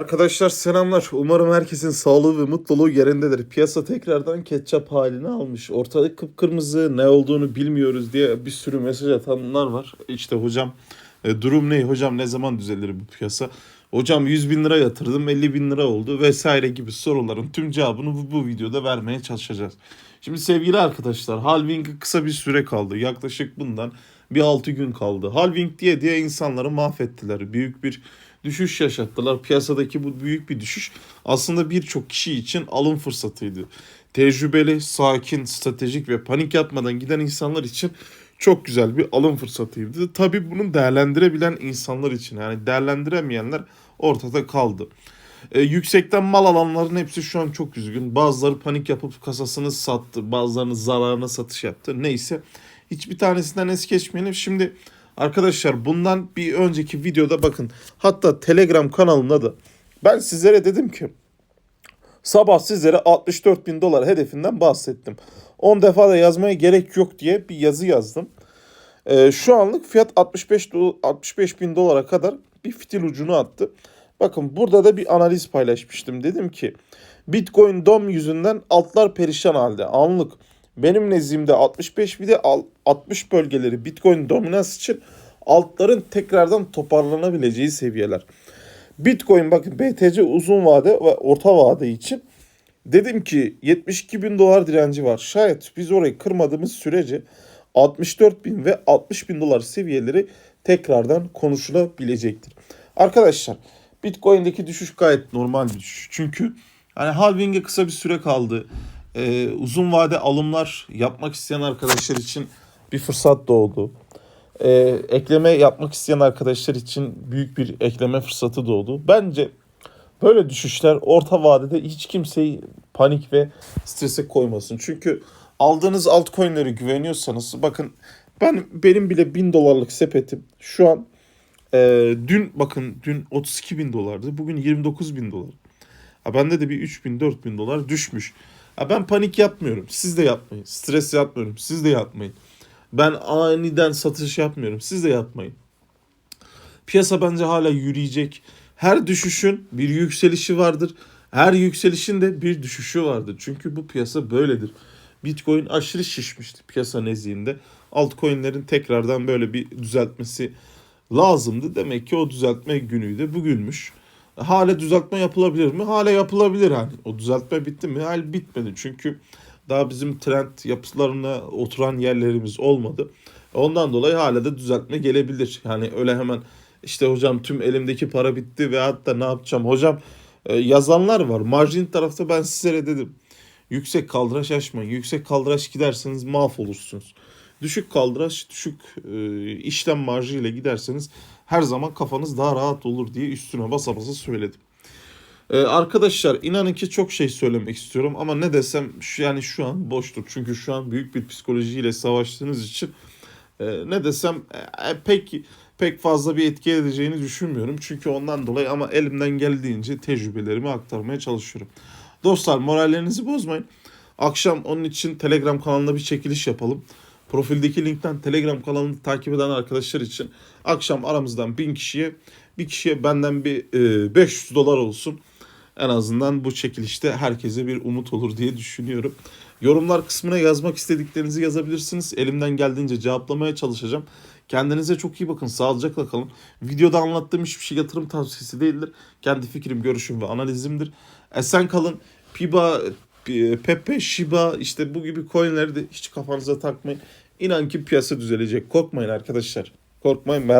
Arkadaşlar selamlar. Umarım herkesin sağlığı ve mutluluğu yerindedir. Piyasa tekrardan ketçap halini almış. Ortalık kıpkırmızı ne olduğunu bilmiyoruz diye bir sürü mesaj atanlar var. İşte hocam e, durum ne? Hocam ne zaman düzelir bu piyasa? Hocam 100 bin lira yatırdım 50 bin lira oldu vesaire gibi soruların tüm cevabını bu, bu videoda vermeye çalışacağız. Şimdi sevgili arkadaşlar halving'e kısa bir süre kaldı. Yaklaşık bundan bir 6 gün kaldı. Halving diye diye insanları mahvettiler. Büyük bir düşüş yaşattılar. Piyasadaki bu büyük bir düşüş aslında birçok kişi için alım fırsatıydı. Tecrübeli, sakin, stratejik ve panik yapmadan giden insanlar için çok güzel bir alım fırsatıydı. Tabii bunu değerlendirebilen insanlar için yani değerlendiremeyenler ortada kaldı. E, yüksekten mal alanların hepsi şu an çok üzgün. Bazıları panik yapıp kasasını sattı. Bazılarını zararına satış yaptı. Neyse hiçbir tanesinden es geçmeyelim. Şimdi arkadaşlar bundan bir önceki videoda bakın. Hatta Telegram kanalımda da ben sizlere dedim ki sabah sizlere 64 bin dolar hedefinden bahsettim. 10 defa da yazmaya gerek yok diye bir yazı yazdım. Ee, şu anlık fiyat 65 do- 65 bin dolara kadar bir fitil ucunu attı. Bakın burada da bir analiz paylaşmıştım. Dedim ki Bitcoin DOM yüzünden altlar perişan halde. Anlık benim nezdimde 65 bir de al- 60 bölgeleri Bitcoin dominans için altların tekrardan toparlanabileceği seviyeler. Bitcoin bakın BTC uzun vade ve orta vade için dedim ki 72 bin dolar direnci var. Şayet biz orayı kırmadığımız sürece 64 bin ve 60 bin dolar seviyeleri tekrardan konuşulabilecektir. Arkadaşlar Bitcoin'deki düşüş gayet normal bir düşüş. Çünkü hani halving'e kısa bir süre kaldı. Ee, uzun vade alımlar yapmak isteyen arkadaşlar için bir fırsat doğdu. Ee, ekleme yapmak isteyen arkadaşlar için büyük bir ekleme fırsatı doğdu. Bence böyle düşüşler orta vadede hiç kimseyi panik ve strese koymasın. Çünkü aldığınız altcoin'lere güveniyorsanız bakın ben benim bile 1000 dolarlık sepetim şu an e, dün bakın dün 32 bin dolardı. Bugün 29 bin dolar. Ha, bende de bir 3 bin 4 bin dolar düşmüş. Ha, ben panik yapmıyorum. Siz de yapmayın. Stres yapmıyorum. Siz de yapmayın. Ben aniden satış yapmıyorum. Siz de yapmayın. Piyasa bence hala yürüyecek. Her düşüşün bir yükselişi vardır. Her yükselişin de bir düşüşü vardır. Çünkü bu piyasa böyledir. Bitcoin aşırı şişmişti piyasa nezdinde. Altcoin'lerin tekrardan böyle bir düzeltmesi lazımdı. Demek ki o düzeltme günüydü. Bugünmüş. Hala düzeltme yapılabilir mi? Hala yapılabilir hani. O düzeltme bitti mi? Hala bitmedi. Çünkü daha bizim trend yapılarına oturan yerlerimiz olmadı. Ondan dolayı hala da düzeltme gelebilir. Yani öyle hemen işte hocam tüm elimdeki para bitti ve hatta ne yapacağım? Hocam e, yazanlar var. Marjin tarafta ben sizlere dedim. Yüksek kaldıraç açmayın. Yüksek kaldıraç giderseniz mahvolursunuz. Düşük kaldıraç, düşük e, işlem marjı ile giderseniz her zaman kafanız daha rahat olur diye üstüne basa basa söyledim. Ee, arkadaşlar inanın ki çok şey söylemek istiyorum ama ne desem şu, yani şu an boştur. Çünkü şu an büyük bir psikolojiyle savaştığınız için e, ne desem e, pek pek fazla bir etki edeceğini düşünmüyorum. Çünkü ondan dolayı ama elimden geldiğince tecrübelerimi aktarmaya çalışıyorum. Dostlar morallerinizi bozmayın. Akşam onun için Telegram kanalında bir çekiliş yapalım. Profildeki linkten Telegram kanalını takip eden arkadaşlar için akşam aramızdan 1000 kişiye bir kişiye benden bir e, 500 dolar olsun. En azından bu çekilişte herkese bir umut olur diye düşünüyorum. Yorumlar kısmına yazmak istediklerinizi yazabilirsiniz. Elimden geldiğince cevaplamaya çalışacağım. Kendinize çok iyi bakın. Sağlıcakla kalın. Videoda anlattığım hiçbir şey yatırım tavsiyesi değildir. Kendi fikrim, görüşüm ve analizimdir. Esen kalın. Piba, Pepe, Shiba işte bu gibi coinleri de hiç kafanıza takmayın. İnan ki piyasa düzelecek. Korkmayın arkadaşlar. Korkmayın merak